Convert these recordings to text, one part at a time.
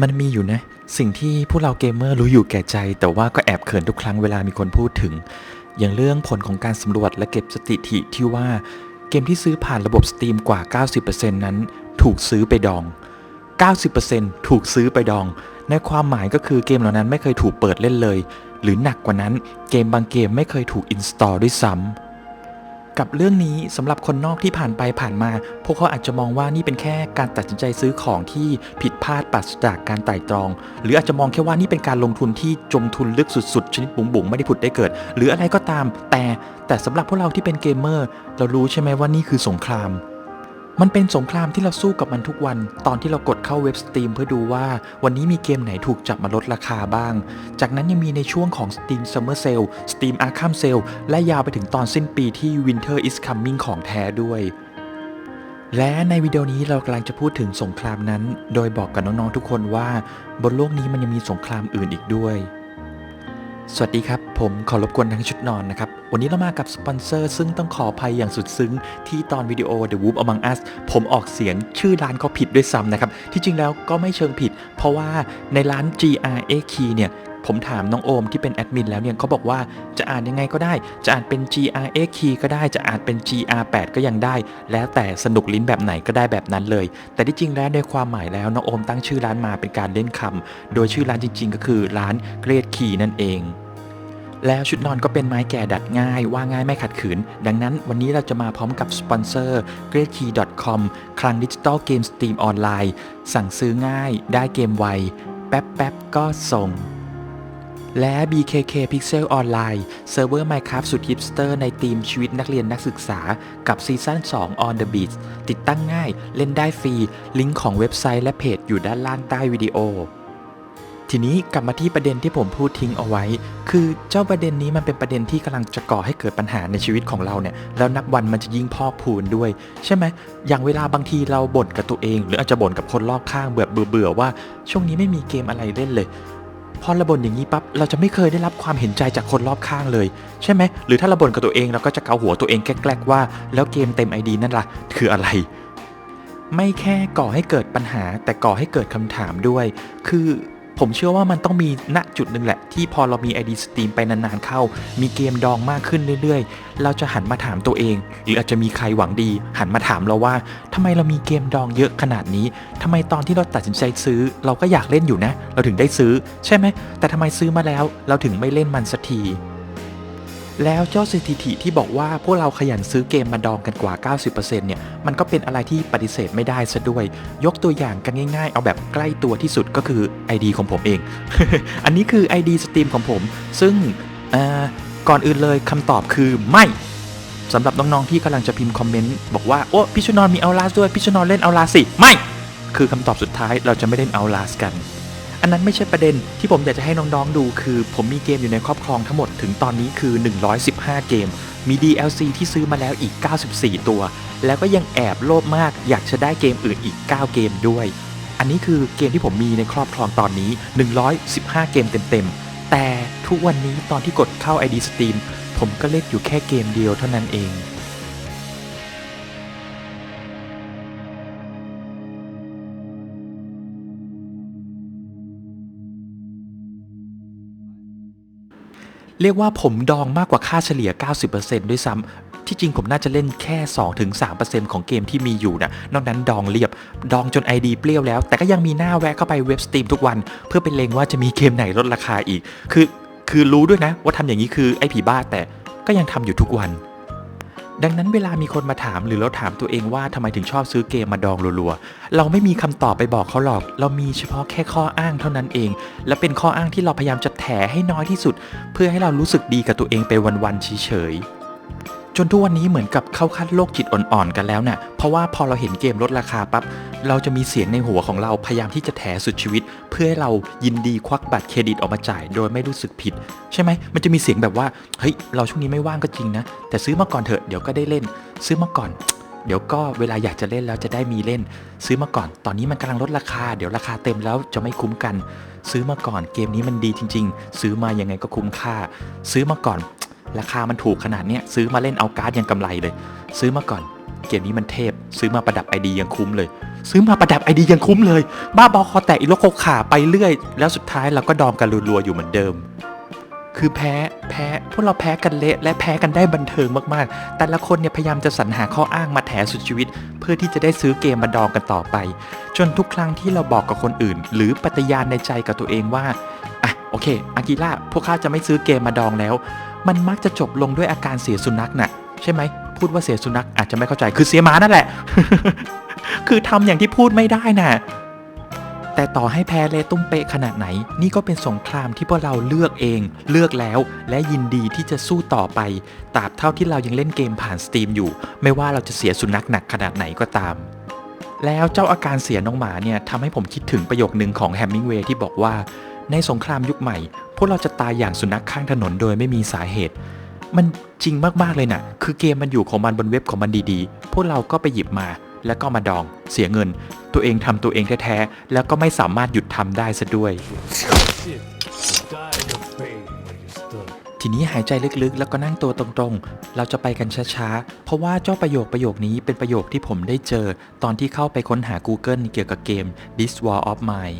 มันมีอยู่นะ สิ่งที่พวกเราเกมเมอร์รู้อยู่แก่ใจ แต่ว่าก็แอบเขินทุกครั้งเวลามีคนพูดถึง อย่างเรื่องผลของการสำรวจและเก็บสถิติที่ว่าเกมที่ซื้อผ่านระบบ Steam กว่า 90%นั้น ถูกซื้อไปดอง 90%ถูกซื้อไปดอง ในความหมายก็คือเกมเหล่านั้นไม่เคยถูกเปิดเล่นเลย หรือหนักกว่านั้นเกมบางเกมไม่เคยถูกอินสตอลด้วยซ้ำ กับเรื่องนี้สำหรับคนนอกที่ผ่านไปผ่านมา พวกเขาอาจจะมองว่านี่เป็นแค่การตัดสินใจซื้อของที่ผิดพลาดปราศจากการไต่ตรอง หรืออาจจะมองแค่ว่านี่เป็นการลงทุนที่จมทุนลึกสุดๆ ชนิดบุ๋งบุ๋งๆไม่ได้ผุดได้เกิด หรืออะไรก็ตาม แต่แต่สำหรับพวกเราที่เป็นเกมเมอร์ เรารู้ใช่ไหมว่านี่คือสงคราม มันเป็นสงครามที่เราสู้กับมันทุกวัน ตอนที่เรากดเข้าเว็บ Steam เพื่อดูว่าวันนี้มีเกมไหนถูกจับมาลดราคาบ้าง จากนั้นยังมีในช่วงของ Steam Summer Sale Steam Arkham Sale และยาวไปถึงตอนสิ้นปีที่ Winter is Coming ของแท้ด้วย และในวิดีโอนี้เรากำลังจะพูดถึงสงครามนั้น โดยบอกกับน้องๆทุกคนว่า บนโลกนี้มันยังมีสงครามอื่นอีกด้วย สวัสดีครับ ผมขอรบกวนทั้งชุดนอนนะครับ วันนี้เรามากับสปอนเซอร์ซึ่งต้องขออภัยอย่างสุดซึ้ง ที่ตอนวิดีโอ The Whoop Among Us ผมออกเสียงชื่อร้านเขาผิดด้วยซ้ำนะครับ ที่จริงแล้วก็ไม่เชิงผิด เพราะว่าในร้าน GRA Key เนี่ย ผมถามน้องโอมที่เป็นแอดมินแล้วเนี่ยเขาบอกว่าจะอ่านยังไงก็ได้ จะอ่านเป็น GRA Key ก็ได้ จะอ่านเป็น GR8 ก็ยังได้ แล้วแต่สนุกลิ้นแบบไหนก็ได้แบบนั้นเลย แต่ที่จริงแล้วในความหมายแล้วน้องโอมตั้งชื่อร้านมาเป็นการเล่นคำโดยชื่อร้านจริง ๆ ก็คือร้านเกรดคีนั่นเองแล้วชุดนอนก็เป็นไม้แก่ดัดง่าย ว่าง่ายไม่ขัดขืน ดังนั้นวันนี้เราจะมาพร้อมกับสปอนเซอร์ g r e a t k e y c o m คลังดิจิตอลเกมสตรีมออนไลน์ สั่งซื้อง่ายได้เกมไว แป๊บแป๊บๆก็ส่ง และ BKK Pixel Online เซิร์ฟเวอร์ Minecraft สุดฮิปสเตอร์ในทีมชีวิตนักเรียนนักศึกษากับซีซั่น 2 On the Beach ติดตั้งง่ายเล่นได้ฟรี ลิงก์ของเว็บไซต์และเพจอยู่ด้านล่างใต้วิดีโอ ทีนี้กลับมาที่ประเด็นที่ผมพูดทิ้งเอาไว้ คือเจ้าประเด็นนี้มันเป็นประเด็นที่กำลังจะก่อให้เกิดปัญหาในชีวิตของเราเนี่ยแล้วนับวันมันจะยิ่งพอกพูนด้วย ใช่ไหมอย่างเวลาบางทีเราบ่นกับตัวเอง หรืออาจจะบ่นกับคนรอบข้างเบื่อเบื่อว่า ช่วงนี้ไม่มีเกมอะไรเล่นเลย พอเราบ่นอย่างนี้ปั๊บเราจะไม่เคยได้รับความเห็นใจจากคนรอบข้างเลย ใช่ไหมหรือถ้าเราบ่นกับตัวเองเราก็จะเกาหัวตัวเองแกล้งว่า แล้วเกมเต็มไอดีนั่นล่ะ คืออะไร ไม่แค่ก่อให้เกิดปัญหาแต่ก่อให้เกิดคำถามด้วย คือ ผมเชื่อว่ามันต้องมีณจุดหนึ่งแหละ ที่พอเรามี ID Steam ไปนานๆเข้า มีเกมดองมากขึ้นเรื่อยๆ เราจะหันมาถามตัวเอง หรืออาจจะมีใครหวังดี หันมาถามเราว่าทำไมเรามีเกมดองเยอะขนาดนี้ทำไมตอนที่เราตัดสินใจซื้อ เราก็อยากเล่นอยู่นะ เราถึงได้ซื้อ ใช่ไหมแต่ทำไมซื้อมาแล้ว เราถึงไม่เล่นมันสักที แล้วเจ้าสถิติที่บอกว่าพวกเราขยันซื้อเกมมาดองกันกว่า 90%เนี่ยมันก็เป็นอะไรที่ปฏิเสธไม่ได้ซะด้วย ยกตัวอย่างกันง่ายๆ เอาแบบใกล้ตัวที่สุดก็คือ ID ของผมเอง อันนี้คือ ID Steam ของผม ซึ่งเอ่อก่อนอื่นเลยคำตอบคือไม่สำหรับน้องๆที่กำลังจะพิมพ์คอมเมนต์บอกว่าโอ้พี่ชนอนมีเอาลาสด้วยพี่ชนอนเล่นเอาลาสิไม่ คือคำตอบสุดท้ายเราจะไม่เล่นเอาลาสกัน อันนั้นไม่ใช่ประเด็นที่ผมอยากจะให้น้องๆดูคือ ผมมีเกมอยู่ในครอบครองทั้งหมดถึงตอนนี้คือ 115 เกม มี DLC ที่ซื้อมาแล้วอีก 94 ตัว แล้วก็ยังแอบโลภมากอยากจะได้เกมอื่นอีก 9 เกมด้วย อันนี้คือเกมที่ผมมีในครอบครองตอนนี้ 115 เกมเต็มๆ แต่ทุกวันนี้ตอนที่กดเข้า ID Steam ผมก็เล่นอยู่แค่เกมเดียวเท่านั้นเอง เรียกว่าผมดองมากกว่าค่าเฉลี่ย 90%ด้วยซ้ำที่จริงผมน่าจะเล่นแค่ 2-3%ของเกมที่มีอยู่นะนอกนั้นดองเรียบ ดองจน ID เปรี้ยวแล้ว แต่ก็ยังมีหน้าแวะเข้าไปเว็บสตรีมทุกวัน เพื่อเป็นเลงว่าจะมีเกมไหนลดราคาอีก คือคือรู้ด้วยนะ ว่าทำอย่างนี้คือไอ้ผีบ้าแต่ก็ยังทำอยู่ทุกวัน ดังนั้นเวลามีคนมาถามหรือเราถามตัวเองว่าทำไมถึงชอบซื้อเกมมาดองรัวๆ เราไม่มีคำตอบไปบอกเขาหรอก เรามีเฉพาะแค่ข้ออ้างเท่านั้นเอง และเป็นข้ออ้างที่เราพยายามจะแถให้น้อยที่สุด เพื่อให้เรารู้สึกดีกับตัวเองไปวันๆเฉยๆ จนทุกวันนี้เหมือนกับเข้าขั้นโรคจิตอ่อนๆกันแล้วเนี่ยเพราะว่าพอเราเห็นเกมลดราคาปั๊บเราจะมีเสียงในหัวของเราพยายามที่จะแถสุดชีวิต เพื่อให้เรายินดีควักบัตรเครดิตออกมาจ่าย โดยไม่รู้สึกผิด ใช่ไหมมันจะมีเสียงแบบว่าเฮ้ยเราช่วงนี้ไม่ว่างก็จริงนะแต่ซื้อมาก่อนเถอะเดี๋ยวก็ได้เล่น ซื้อมาก่อนเดี๋ยวก็เวลาอยากจะเล่นแล้วจะได้มีเล่น ซื้อมาก่อน ตอนนี้มันกำลังลดราคา เดี๋ยวราคาเต็มแล้วจะไม่คุ้มกัน ซื้อมาก่อนเกมนี้มันดีจริง ๆ ซื้อมายังไงก็คุ้มค่า ซื้อมาก่อน ราคามันถูกขนาดเนี้ยซื้อมาเล่นเอาการ์ดยังกำไรเลย ซื้อมาก่อน เกมนี้มันเทพ ซื้อมาประดับไอดียังคุ้มเลย ซื้อมาประดับไอดียังคุ้มเลย บ้าบอคอแตกอีโลโคขาไปเรื่อย แล้วสุดท้ายเราก็ดองกันรัวๆอยู่เหมือนเดิม คือแพ้แพ้พวกเราแพ้กันเละและแพ้กันได้บันเทิงมากๆ แต่ละคนเนี่ยพยายามจะสรรหาข้ออ้างมาแถสุดชีวิต เพื่อที่จะได้ซื้อเกมมาดองกันต่อไป จนทุกครั้งที่เราบอกกับคนอื่น หรือปฏิญาณในใจกับตัวเองว่าอะโอเคอากิล่าพวกข้าจะไม่ซื้อเกมมาดองแล้ว มันมักจะจบลงด้วยอาการเสียสุนัขน่ะใช่ไหมพูดว่าเสียสุนัขอาจจะไม่เข้าใจคือเสียหมานั่นแหละ คือทำอย่างที่พูดไม่ได้น่ะ แต่ต่อให้แพ้เละตุ้มเปะขนาดไหน นี่ก็เป็นสงครามที่พวกเราเลือกเอง เลือกแล้ว และยินดีที่จะสู้ต่อไปตราบเท่าที่เรายังเล่นเกมผ่านสตรีมอยู่ ไม่ว่าเราจะเสียสุนัขหนักขนาดไหนก็ตาม แล้วเจ้าอาการเสียน้องหมาเนี่ยทำให้ผมคิดถึงประโยคนึงของแฮมมิงเวย์ที่บอกว่า ในสงครามยุคใหม่ พวกเราจะตายอย่างสุนัขข้างถนนโดยไม่มีสาเหตุ มันจริงมากๆเลยนะ่ะ คือเกมมันอยู่ของมันบนเว็บของมันดีๆ พวกเราก็ไปหยิบมาแล้วก็มาดองเสียเงิน ตัวเองทำตัวเองแท้ๆ แล้วก็ไม่สามารถหยุดทำได้ซะด้วย ทีนี้หายใจลึกๆ แล้วก็นั่งตัวตรงๆ เราจะไปกันช้าๆ เพราะว่าเจ้าประโยคประโยคนี้เป็นประโยคที่ผมได้เจอ ตอนที่เข้าไปค้นหา Google เกี่ยวกับเกม This War of Mine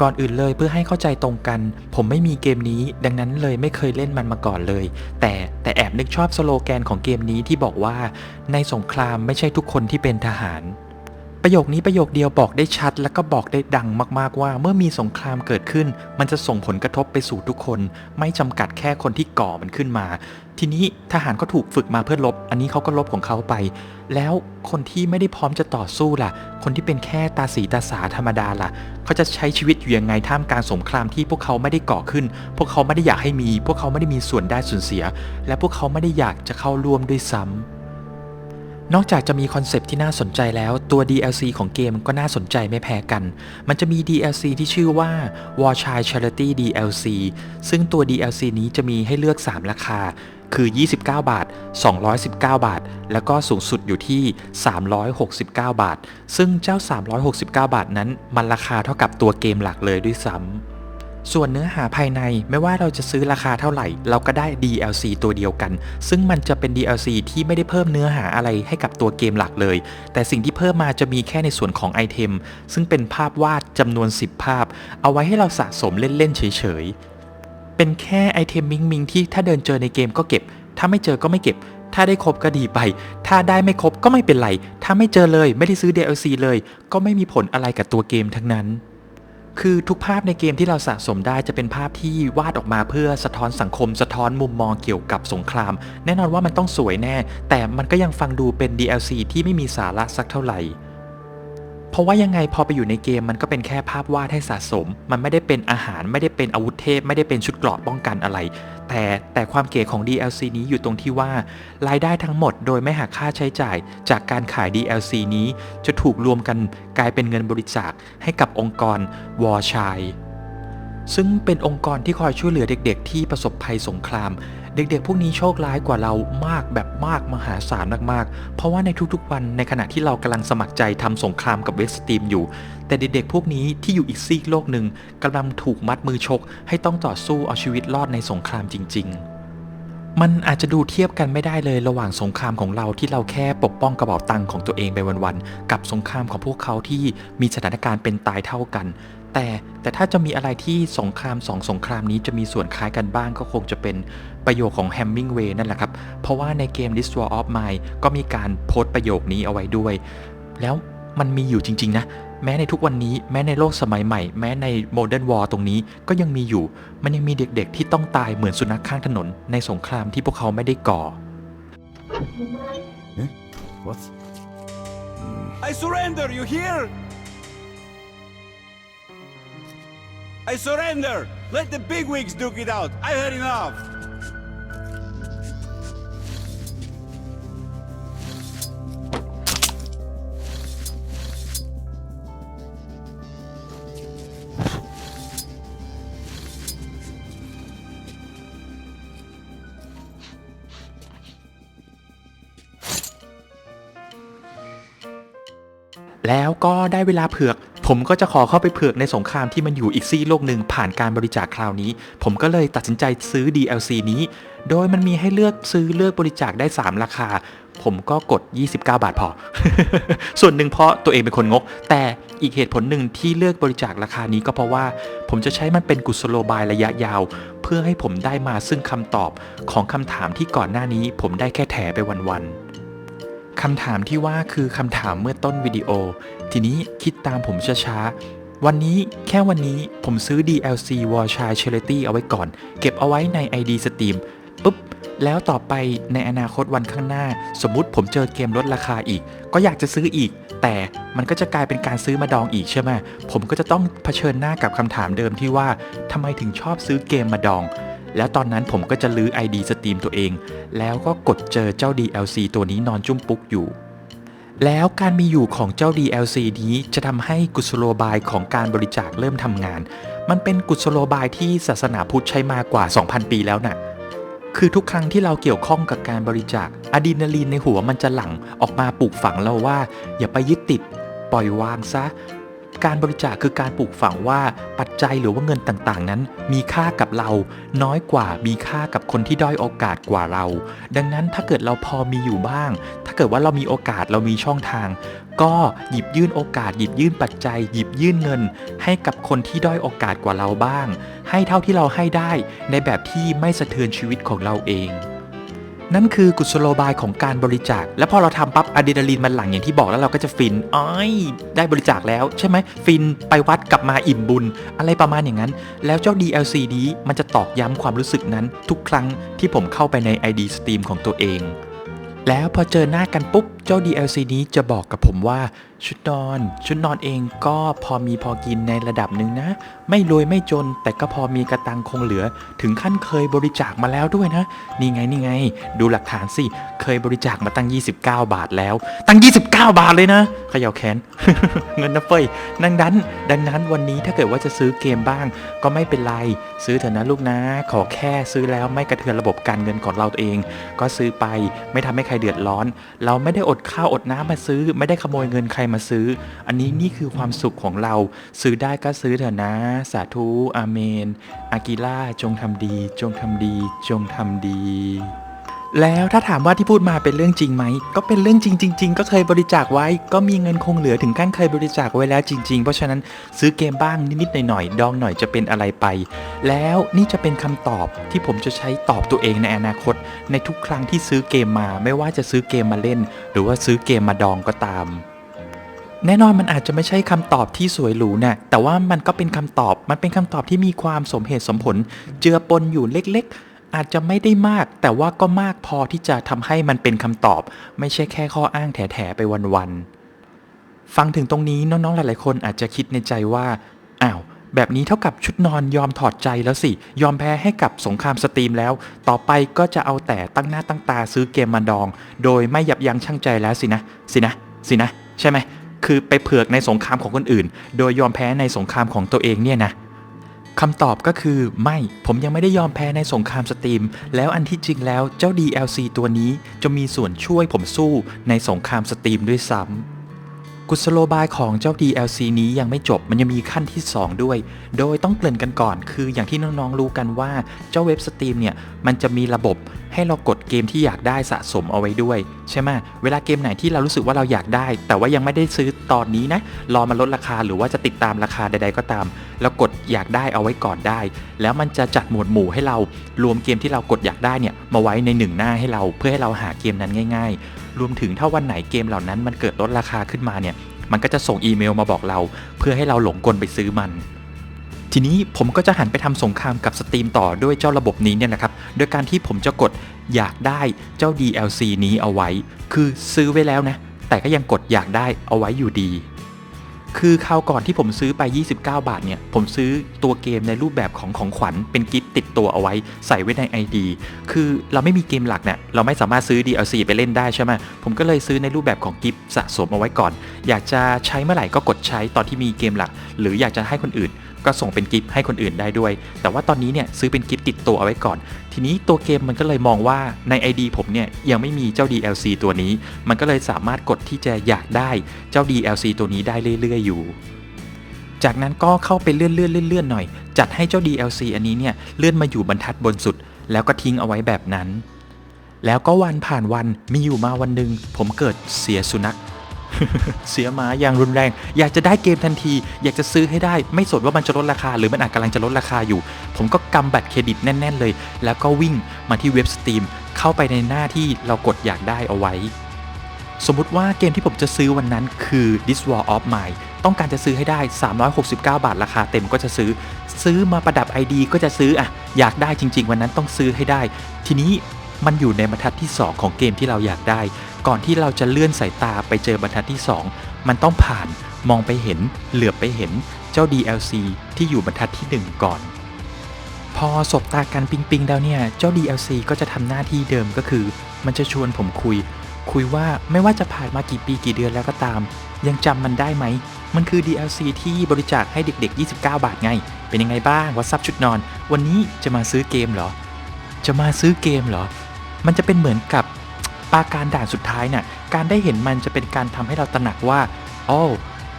ก่อนอื่นเลยเพื่อให้เข้าใจตรงกัน ผมไม่มีเกมนี้ ดังนั้นเลยไม่เคยเล่นมันมาก่อนเลย แต่แต่แอบนึกชอบสโลแกนของเกมนี้ที่บอกว่า ในสงครามไม่ใช่ทุกคนที่เป็นทหาร ประโยคนี้ประโยคเดียวบอกได้ชัด และก็บอกได้ดังมาก ๆว่า เมื่อมีสงครามเกิดขึ้น มันจะส่งผลกระทบไปสู่ทุกคน ไม่จำกัดแค่คนที่ก่อมันขึ้นมา ทีนี้ทหารก็ถูกฝึกมาเพื่อลบ อันนี้เขาก็ลบของเขาไป แล้วคนที่ไม่ได้พร้อมจะต่อสู้ล่ะ คนที่เป็นแค่ตาสีตาสาธรรมดาล่ะ เขาจะใช้ชีวิตอยู่ยังไงท่ามกลางสงครามที่พวกเขาไม่ได้ก่อขึ้น พวกเขาไม่ได้อยากให้มี พวกเขาไม่ได้มีส่วนได้ส่วนเสีย และพวกเขาไม่ได้อยากจะเข้าร่วมด้วยซ้ำ นอกจากจะมีคอนเซปที่น่าสนใจแล้วตัว DLC ของเกมก็น่าสนใจไม่แพ้กัน มันจะมี DLC ที่ชื่อว่า War Child Charity DLC ซึ่งตัว DLC นี้จะมีให้เลือก 3 ราคา คือ 29 บาท 219 บาท แล้วก็สูงสุดอยู่ที่ 369 บาท ซึ่งเจ้า 369 บาทนั้นมันราคาเท่ากับตัวเกมหลักเลยด้วยซ้ำ ส่วนเนื้อหาภายในไม่ว่าเราจะซื้อราคาเท่าไหร่ เราก็ได้ DLC ตัวเดียวกัน ซึ่งมันจะเป็น DLC ที่ไม่ได้เพิ่มเนื้อหาอะไรให้กับตัวเกมหลักเลย แต่สิ่งที่เพิ่มมาจะมีแค่ในส่วนของไอเทม ซึ่งเป็นภาพวาดจำนวน 10 ภาพ เอาไว้ให้เราสะสมเล่นๆเฉยๆ เป็นแค่ไอเทมมิงมิงที่ถ้าเดินเจอในเกมก็เก็บ ถ้าไม่เจอก็ไม่เก็บ ถ้าได้ครบก็ดีไป ถ้าได้ไม่ครบก็ไม่เป็นไร ถ้าไม่เจอเลยไม่ได้ซื้อ DLC เลย ก็ไม่มีผลอะไรกับตัวเกมทั้งนั้น คือทุกภาพในเกมที่เราสะสมได้จะเป็นภาพที่วาดออกมาเพื่อสะท้อนสังคม สะท้อนมุมมองเกี่ยวกับสงคราม แน่นอนว่ามันต้องสวยแน่ แต่มันก็ยังฟังดูเป็น DLC ที่ไม่มีสาระสักเท่าไหร่ เพราะว่ายังไงพอไปอยู่ในเกมมันก็เป็นแค่ภาพวาดให้สะสม มันไม่ได้เป็นอาหารไม่ได้เป็นอาวุธเทพ ไม่ได้เป็นชุดเกราะป้องกันอะไร แต่แต่ความเก๋ของ DLC นี้อยู่ตรงที่ว่ารายได้ทั้งหมดโดยไม่หักค่าใช้จ่าย จากการขาย DLC นี้จะถูกรวมกันกลายเป็นเงินบริจาคให้กับองค์กรวอชายซึ่งเป็นองค์กรที่คอยช่วยเหลือเด็ก ๆ ที่ประสบภัยสงคราม เด็กๆ พวกนี้โชคร้ายกว่าเรามากแบบมากมหาศาลมากๆ เพราะว่าในทุกๆวันในขณะที่เรากำลังสมัครใจทำสงครามกับเวสตีมอยู่ แต่เด็กๆ พวกนี้ที่อยู่อีกซีกโลกหนึ่งกำลังถูกมัดมือชก ให้ต้องต่อสู้เอาชีวิตรอดในสงครามจริง ๆมันอาจจะดูเทียบกันไม่ได้เลยระหว่างสงครามของเราที่เราแค่ปกป้องกระเป๋าตังค์ของตัวเองไปวันๆกับสงครามของพวกเขาที่มีสถานการณ์เป็นตายเท่ากัน แต่แต่ถ้าจะมีอะไรที่สงครามสองสงครามนี้จะมีส่วนคล้ายกันบ้างก็คงจะเป็นประโยคของแฮมมิงเวย์นั่นแหละครับ เพราะว่าในเกม This War of Mine ก็มีการโพสต์ประโยคนี้เอาไว้ด้วย แล้วมันมีอยู่จริง ๆ นะ แม้ในทุกวันนี้แม้ในโลกสมัยใหม่ แม้ในโมเดิร์นวอร์ตรงนี้ก็ยังมีอยู่ มันยังมีเด็กๆ ที่ต้องตายเหมือนสุนัขข้างถนน ในสงครามที่พวกเขาไม่ได้ก่อ What? I surrender, you hear? I surrender! Let the bigwigs duke it out! I've had enough! แล้วก็ได้เวลาเผือก ผมก็จะขอเข้าไปเผือกในสงครามที่มันอยู่อีกซี่โลกหนึ่งผ่านการบริจาคคราวนี้ ผมก็เลยตัดสินใจซื้อ DLC นี้ โดยมันมีให้เลือกซื้อเลือกบริจาคได้ 3 ราคา ผมก็กด 29 บาทพอ ส่วนหนึ่งเพราะตัวเองเป็นคนงก แต่อีกเหตุผลหนึ่งที่เลือกบริจาคราคานี้ก็เพราะว่า ผมจะใช้มันเป็นกุศโลบายระยะยาว เพื่อให้ผมได้มาซึ่งคำตอบของคำถามที่ก่อนหน้านี้ ผมได้แค่แถไปวันๆคำถามที่ว่าคือคำถามเมื่อต้นวิดีโอ ทีนี้คิดตามผมช้าๆ วันนี้แค่วันนี้ผมซื้อ DLC War Child Charity เอาไว้ก่อน เก็บเอาไว้ใน ID Steam ปุ๊บ แล้วต่อไปในอนาคตวันข้างหน้า สมมุติผมเจอเกมลดราคาอีก ก็อยากจะซื้ออีก แต่มันก็จะกลายเป็นการซื้อมาดองอีกใช่ไหมผมก็จะต้องเผชิญหน้ากับคำถามเดิมที่ว่าทำไมถึงชอบซื้อเกมมาดองแล้วตอนนั้นผมก็จะลื้อ ID Steam ตัวเอง แล้วก็กดเจอเจ้า DLC ตัวนี้นอนจุ้มปุ๊กอยู่ แล้วการมีอยู่ของเจ้า DLC นี้จะทำให้กุศโลบายของการบริจาคเริ่มทำงาน มันเป็นกุศโลบายที่ศาสนาพุทธใช้มากว่า 2,000 ปีแล้วน่ะ คือทุกครั้งที่เราเกี่ยวข้องกับการบริจาคอะดรีนาลีนในหัวมันจะหลั่งออกมาปลูกฝังเราว่า อย่าไปยึดติด ปล่อยวางซะ การบริจาคคือการปลูกฝังว่าปัจจัยหรือว่าเงินต่างๆ นั้น มีค่ากับเรา น้อยกว่ามีค่ากับคนที่ด้อยโอกาสกว่าเรา ดังนั้นถ้าเกิดเราพอมีอยู่บ้าง ถ้าเกิดว่าเรามีโอกาสเรามีช่องทาง ก็หยิบยื่นโอกาส หยิบยื่นปัจจัย หยิบยื่นเงิน ให้กับคนที่ด้อยโอกาสกว่าเราบ้าง ให้เท่าที่เราให้ได้ในแบบที่ไม่สะเทือนชีวิตของเราเอง นั่นคือกุศโลบายของการบริจาค และพอเราทำปั๊บอะดรีนาลีนมันหลั่งอย่างที่บอกแล้วเราก็จะฟินอ้อยได้บริจาคแล้วใช่ไหมฟินไปวัดกลับมาอิ่มบุญ อะไรประมาณอย่างนั้น แล้วเจ้า DLC นี้มันจะตอกย้ำความรู้สึกนั้น ทุกครั้งที่ผมเข้าไปใน ID Steam ของตัวเอง แล้วพอเจอหน้ากันปุ๊บเจ้า DLC นี้จะบอกกับผมว่า ชุดนอน ชุดนอนเองก็พอมีพอกินในระดับหนึ่งนะ ไม่รวยไม่จนแต่ก็พอมีกระตังคงเหลือ ถึงขั้นเคยบริจาคมาแล้วด้วยนะ นี่ไงนี่ไง ดูหลักฐานสิ เคยบริจาคมาตั้ง 29 บาทแล้ว ตั้ง 29 บาทเลยนะเขย่าแขน เงินนะเฟยดังนั้น ดังนั้นวันนี้ถ้าเกิดว่าจะซื้อเกมบ้าง ก็ไม่เป็นไร ซื้อเถอะนะลูกนะ ขอแค่ซื้อแล้วไม่กระเทือนระบบการเงินของเราเอง ก็ซื้อไปไม่ทำให้ใครเดือดร้อน เราไม่ได้อดข้าวอดน้ำมาซื้อ ไม่ได้ขโมยเงินใครมาซื้อ อันนี้นี่คือความสุขของเรา ซื้อได้ก็ซื้อเถอะนะ สาธุอาเมน อากิล่าจงทำดี จงทำดี จงทำดีแล้วถ้าถามว่าที่พูดมาเป็นเรื่องจริงไหม ก็เป็นเรื่องจริงจริงๆก็เคยบริจาคไว้ ก็มีเงินคงเหลือถึงขั้นเคยบริจาคไว้แล้วจริง ๆ เพราะฉะนั้นซื้อเกมบ้างนิดๆหน่อยๆดองหน่อยจะเป็นอะไรไป แล้วนี่จะเป็นคำตอบที่ผมจะใช้ตอบตัวเองในอนาคต ในทุกครั้งที่ซื้อเกมมา ไม่ว่าจะซื้อเกมมาเล่น หรือว่าซื้อเกมมาดองก็ตาม แน่นอนมันอาจจะไม่ใช่คำตอบที่สวยหรูนะแต่ว่ามันก็เป็นคำตอบมันเป็นคำตอบที่มีความสมเหตุสมผล เจือปนอยู่เล็กๆ อาจจะไม่ได้มาก แต่ว่าก็มากพอที่จะทำให้มันเป็นคำตอบ ไม่ใช่แค่ข้ออ้างแถๆไปวันๆฟังถึงตรงนี้น้องๆหลายๆคนอาจจะคิดในใจว่าอ้าวแบบนี้เท่ากับชุดนอนยอมถอดใจแล้วสิ ยอมแพ้ให้กับสงครามสตรีมแล้ว ต่อไปก็จะเอาแต่ตั้งหน้าตั้งตาซื้อเกมมาดอง โดยไม่ยับยั้งชั่งใจแล้วสินะ สินะ สินะ ใช่ไหม คือไปเผือกในสงครามของคนอื่น โดยยอมแพ้ในสงครามของตัวเองเนี่ยนะคำตอบก็คือไม่ผมยังไม่ได้ยอมแพ้ในสงครามสตรีม แล้วอันที่จริงแล้วเจ้า DLC ตัวนี้จะมีส่วนช่วยผมสู้ในสงครามสตรีมด้วยซ้ำ กุศโลบายของเจ้า DLC นี้ยังไม่จบมันยังมีขั้นที่ 2 ด้วย โดยต้องเกริ่นกันก่อน คืออย่างที่น้องๆรู้กันว่าเจ้าเว็บสตรีมเนี่ย มันจะมีระบบให้เรากดเกมที่อยากได้สะสมเอาไว้ด้วย ใช่ไหมเวลาเกมไหนที่เรารู้สึกว่าเราอยากได้ แต่ว่ายังไม่ได้ซื้อตอนนี้นะ รอมาลดราคาหรือว่าจะติดตามราคาใด ๆ ก็ตามแล้วกดอยากได้เอาไว้ก่อนได้ แล้วมันจะจัดหมวดหมู่ให้เรารวมเกมที่เรากดอยากได้เนี่ยมาไว้ในหนึ่งหน้าให้เราเพื่อให้เราหาเกมนั้นง่าย ๆ รวมถึงถ้าวันไหนเกมเหล่านั้นมันเกิดลดราคาขึ้นมาเนี่ย มันก็จะส่งอีเมลมาบอกเรา เพื่อให้เราหลงกลไปซื้อมัน ทีนี้ผมก็จะหันไปทำสงครามกับสตรีมต่อด้วยเจ้าระบบนี้เนี่ยนะครับ โดยการที่ผมจะกดอยากได้เจ้า DLC นี้เอาไว้ คือซื้อไว้แล้วนะ แต่ก็ยังกดอยากได้เอาไว้อยู่ดี คือคราวก่อนที่ผมซื้อไป 29 บาทเนี่ย ผมซื้อตัวเกมในรูปแบบของของขวัญเป็นกิฟต์ติดตัวเอาไว้ใส่ไว้ใน ID คือเราไม่มีเกมหลักเนี่ยเราไม่สามารถซื้อ DLC ไปเล่นได้ใช่ไหมผมก็เลยซื้อในรูปแบบของกิฟต์สะสมเอาไว้ก่อน อยากจะใช้เมื่อไหร่ก็กดใช้ตอนที่มีเกมหลัก หรืออยากจะให้คนอื่น ก็ส่งเป็นกิฟต์ให้คนอื่นได้ด้วย แต่ว่าตอนนี้เนี่ยซื้อเป็นกิฟต์ติดตัวเอาไว้ก่อน ทีนี้ตัวเกมมันก็เลยมองว่าใน ID ผมเนี่ยยังไม่มีเจ้า DLC ตัวนี้ มันก็เลยสามารถกดที่จะอยากได้เจ้า DLC ตัวนี้ได้เรื่อย ๆ อยู่ จากนั้นก็เข้าไปเลื่อนเลื่อนเลื่อนเลื่อนหน่อย จัดให้เจ้า DLC อันนี้เนี่ยเลื่อนมาอยู่บรรทัดบนสุด แล้วก็ทิ้งเอาไว้แบบนั้น แล้วก็วันผ่านวันมีอยู่มาวันหนึ่งผมเกิดเสียสุนัข เสียหมาอย่างรุนแรง อยากจะได้เกมทันที อยากจะซื้อให้ได้ ไม่สนว่ามันจะลดราคา หรือมันอาจกำลังจะลดราคาอยู่ ผมก็กำบัตรเครดิตแน่น ๆ เลย แล้วก็วิ่งมาที่เว็บสตรีมเข้าไปในหน้าที่เรากดอยากได้เอาไว้ สมมุติว่าเกมที่ผมจะซื้อวันนั้นคือ This War of Mine ต้องการจะซื้อให้ได้ 369 บาทราคาเต็มก็จะซื้อ ซื้อมาประดับ ID ก็จะซื้ออะอยากได้จริง ๆ วันนั้นต้องซื้อให้ได้ ทีนี้มันอยู่ในบรรทัดที่ 2 ของเกมที่เราอยากได้ ก่อนที่เราจะเลื่อนสายตาไปเจอบรรทัดที่ 2 มันต้องผ่านมองไปเห็น เหลือบไปเห็นเจ้า DLC ที่อยู่บรรทัดที่ 1 ก่อน พอสบตากันปิงปิงๆแล้วเนี่ย เจ้า DLC ก็จะทำหน้าที่เดิมก็คือ มันจะชวนผมคุย คุยว่าไม่ว่าจะผ่านมากี่ปีกี่เดือนแล้วก็ตาม ยังจำมันได้ไหม มันคือ DLC ที่บริจาคให้เด็ก ๆ 29 บาทไง เป็นยังไงบ้างวัซับชุดนอน วันนี้จะมาซื้อเกมเหรอ จะมาซื้อเกมเหรอ มันจะเป็นเหมือนกับ ปาการด่านสุดท้ายน่ะการได้เห็นมันจะเป็นการทำให้เราตระหนักว่าอ้อ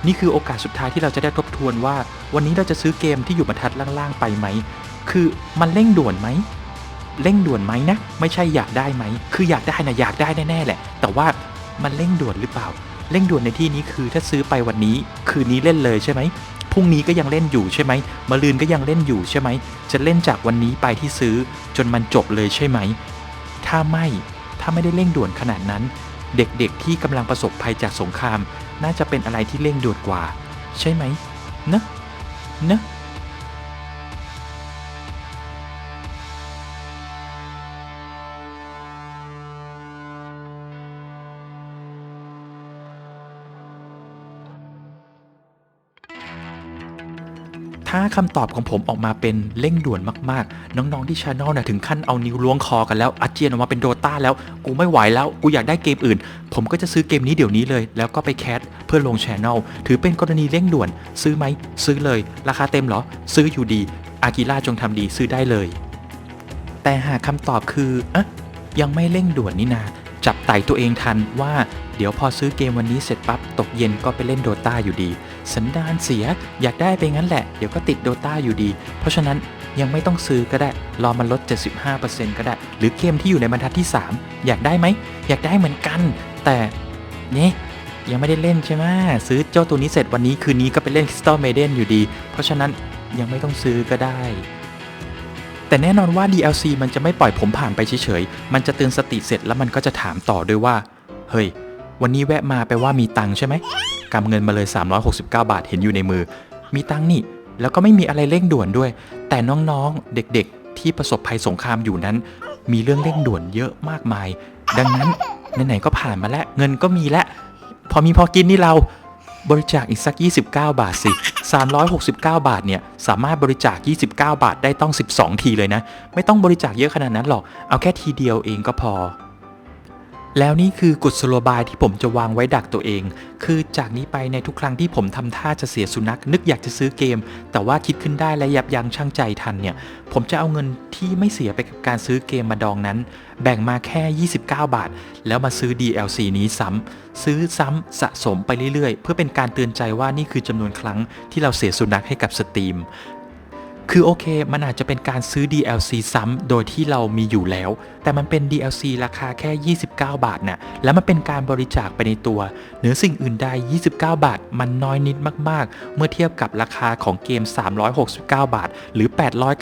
นี่คือโอกาสสุดท้ายที่เราจะได้ทบทวนว่า วันนี้เราจะซื้อเกมที่อยู่บรรทัดล่างๆไปไหม คือมันเร่งด่วนไหมเร่งด่วนไหมนะ ไม่ใช่อยากได้ไหม คืออยากได้นะอยากได้แน่ๆแหละ แต่ว่ามันเร่งด่วนหรือเปล่า เร่งด่วนในที่นี้คือถ้าซื้อไปวันนี้ คืนนี้เล่นเลยใช่ไหมพรุ่งนี้ก็ยังเล่นอยู่ใช่ไหมมะรืนก็ยังเล่นอยู่ใช่ไหม จะเล่นจากวันนี้ไปที่ซื้อจนมันจบเลยใช่ไหม ถ้าไม่ ถ้าไม่ได้เร่งด่วนขนาดนั้น เด็กๆที่กำลังประสบภัยจากสงคราม น่าจะเป็นอะไรที่เร่งด่วนกว่า ใช่ไหมนะนะ ถ้าคำตอบของผมออกมาเป็นเร่งด่วนมากๆ น้องๆที่ชาแนลนะถึงขั้นเอานิ้วล้วงคอกันแล้วอาเจียนออกมาเป็นโดต้าแล้ว กูไม่ไหวแล้ว กูอยากได้เกมอื่น ผมก็จะซื้อเกมนี้เดี๋ยวนี้เลย แล้วก็ไปแคสเพื่อลงชาแนลถือเป็นกรณีเร่งด่วน ซื้อไหมซื้อเลย ราคาเต็มเหรอ ซื้ออยู่ดี อากิล่าจงทำดีซื้อได้เลย แต่หากคำตอบคืออะยังไม่เร่งด่วนนี่นาจับไต่ตัวเองทันว่า เดี๋ยวพอซื้อเกมวันนี้เสร็จปั๊บตกเย็นก็ไปเล่นโดตาอยู่ดี สันดานเสียอยากได้ไปงั้นแหละ เดี๋ยวก็ติดโดตาอยู่ดี เพราะฉะนั้นยังไม่ต้องซื้อก็ได้ รอมันลด 75%ก็ได้ หรือเกมที่อยู่ในบรรทัดที่ 3 อยากได้ไหม อยากได้เหมือนกัน แต่เนี่ยยังไม่ได้เล่นใช่ไหมซื้อเจ้าตัวนี้เสร็จวันนี้คืนนี้ก็ไปเล่น Crystal Maiden อยู่ดี เพราะฉะนั้นยังไม่ต้องซื้อก็ได้ แต่แน่นอนว่า DLC มันจะไม่ปล่อยผมผ่านไปเฉยๆ มันจะเตือนสติเสร็จแล้วมันก็จะถามต่อด้วยว่า เฮ้ย วันนี้แวะมาแปลว่ามีตังค์ใช่ไหมกำเงินมาเลย 369 บาทเห็นอยู่ในมือ มีตังค์นี่ แล้วก็ไม่มีอะไรเร่งด่วนด้วย แต่น้องๆ เด็กๆ ที่ประสบภัยสงครามอยู่นั้น มีเรื่องเร่งด่วนเยอะมากมาย ดังนั้นไหนๆก็ผ่านมาแล้วเงินก็มีแล้วพอมีพอกินนี่เราบริจาคอีกสัก 29 บาทสิ 369 บาทเนี่ย สามารถบริจาค 29 บาทได้ต้อง 12 ทีเลยนะ ไม่ต้องบริจาคเยอะขนาดนั้นหรอก เอาแค่ทีเดียวเองก็พอ แล้วนี่คือกุศโลบายที่ผมจะวางไว้ดักตัวเอง คือจากนี้ไปในทุกครั้งที่ผมทำท่าจะเสียสุนัข นึกอยากจะซื้อเกม แต่ว่าคิดขึ้นได้และยับยั้งชั่งใจทันเนี่ย ผมจะเอาเงินที่ไม่เสียไปกับการซื้อเกมมาดองนั้น แบ่งมาแค่ 29 บาท แล้วมาซื้อ DLC นี้ซ้ำซื้อซ้ำสะสมไปเรื่อยๆ เพื่อเป็นการเตือนใจว่านี่คือจำนวนครั้งที่เราเสียสุนัขให้กับสตรีม คือโอเค มันอาจจะเป็นการซื้อ DLC ซ้ำโดยที่เรามีอยู่แล้ว แต่มันเป็น DLC ราคาแค่ 29 บาทน่ะ แล้วมันเป็นการบริจาคไปในตัว เหนือสิ่งอื่นใด 29 บาท มันน้อยนิดมาก ๆ เมื่อเทียบกับราคาของเกม 369 บาท หรือ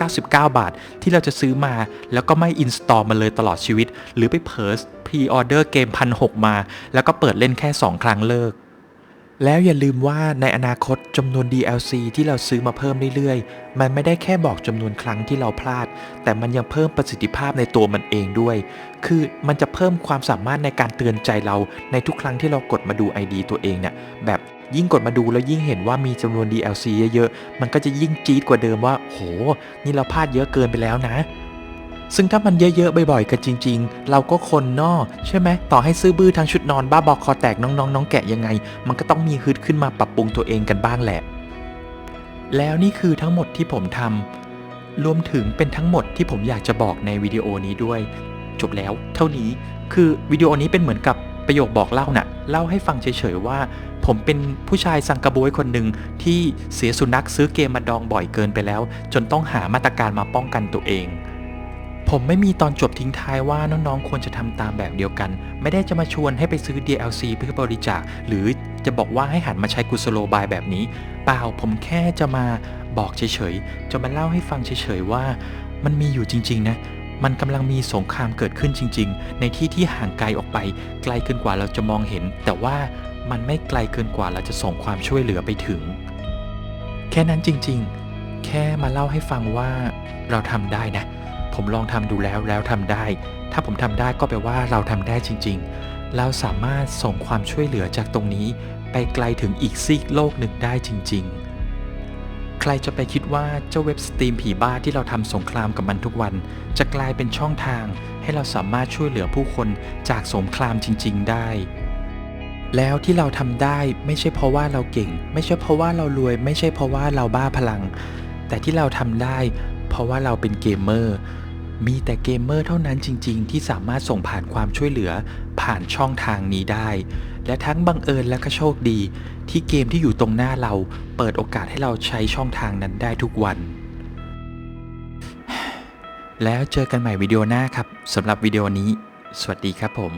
899 บาท ที่เราจะซื้อมา แล้วก็ไม่อินสตอลมาเลยตลอดชีวิต หรือไปเพิร์สพรีออเดอร์เกมพันหมา แล้วก็เปิดเล่นแค่ 2 ครั้งเลิก แล้วอย่าลืมว่าในอนาคตจำนวน DLC ที่เราซื้อมาเพิ่มเรื่อยๆ มันไม่ได้แค่บอกจำนวนครั้งที่เราพลาด แต่มันยังเพิ่มประสิทธิภาพในตัวมันเองด้วย คือมันจะเพิ่มความสามารถในการเตือนใจเราในทุกครั้งที่เรากดมาดู ID ตัวเองเนี่ยแบบยิ่งกดมาดูแล้วยิ่งเห็นว่ามีจำนวน DLC เยอะๆ มันก็จะยิ่งจี๊ดกว่าเดิมว่า โห นี่เราพลาดเยอะเกินไปแล้วนะ ซึ่งถ้ามันเยอะๆ บ่อยๆ กันจริง ๆ เราก็คนนอใช่ไหมต่อให้ซื้อบื้อทั้งชุดนอนบ้าบอคอแตกน้องๆน้องแกะยังไง มันก็ต้องมีฮึดขึ้นมาปรับปรุงตัวเองกันบ้างแหละ แล้วนี่คือทั้งหมดที่ผมทำรวมถึงเป็นทั้งหมดที่ผมอยากจะบอกในวิดีโอนี้ด้วย จบแล้วเท่านี้คือวิดีโอนี้เป็นเหมือนกับประโยคบอกเล่าน่ะเล่าให้ฟังเฉยๆว่า ผมเป็นผู้ชายสังกะบวยคนหนึ่งที่เสียสุนัขซื้อเกมมาดองบ่อยเกินไปแล้ว จนต้องหามาตรการมาป้องกันตัวเอง ผมไม่มีตอนจบทิ้งท้ายว่าน้องๆควรจะทำตามแบบเดียวกัน ไม่ได้จะมาชวนให้ไปซื้อ DLC เพื่อบริจาค หรือจะบอกว่าให้หันมาใช้กุศโลบายแบบนี้ เปล่าผมแค่จะมาบอกเฉยๆ จะมาเล่าให้ฟังเฉยๆว่า มันมีอยู่จริงๆนะ มันกำลังมีสงครามเกิดขึ้นจริง ๆ ในที่ที่ห่างไกลออกไป ไกลเกินกว่าเราจะมองเห็น แต่ว่ามันไม่ไกลเกินกว่าเราจะส่งความช่วยเหลือไปถึง แค่นั้นจริงๆ แค่มาเล่าให้ฟังว่าเราทำได้นะ ผมลองทำดูแล้วแล้วทำได้ ถ้าผมทำได้ก็แปลว่าเราทำได้จริง ๆ เราสามารถส่งความช่วยเหลือจากตรงนี้ ไปไกลถึงอีกซีกโลกหนึ่งได้จริง ๆ ใครจะไปคิดว่าเจ้าเว็บสตรีมผีบ้าที่เราทำสงครามกับมันทุกวัน จะกลายเป็นช่องทาง ให้เราสามารถช่วยเหลือผู้คนจากสงครามจริง ๆ ได้แล้วที่เราทำได้ไม่ใช่เพราะว่าเราเก่ง ไม่ใช่เพราะว่าเรารวย ไม่ใช่เพราะว่าเราบ้าพลัง แต่ที่เราทำได้ เพราะว่าเราเป็นเกมเมอร์ มีแต่เกมเมอร์เท่านั้นจริง ๆ ที่สามารถส่งผ่านความช่วยเหลือผ่านช่องทางนี้ได้ และทั้งบังเอิญและก็โชคดี ที่เกมที่อยู่ตรงหน้าเราเปิดโอกาสให้เราใช้ช่องทางนั้นได้ทุกวัน แล้วเจอกันใหม่วิดีโอหน้าครับสำหรับวิดีโอนี้ สวัสดีครับผม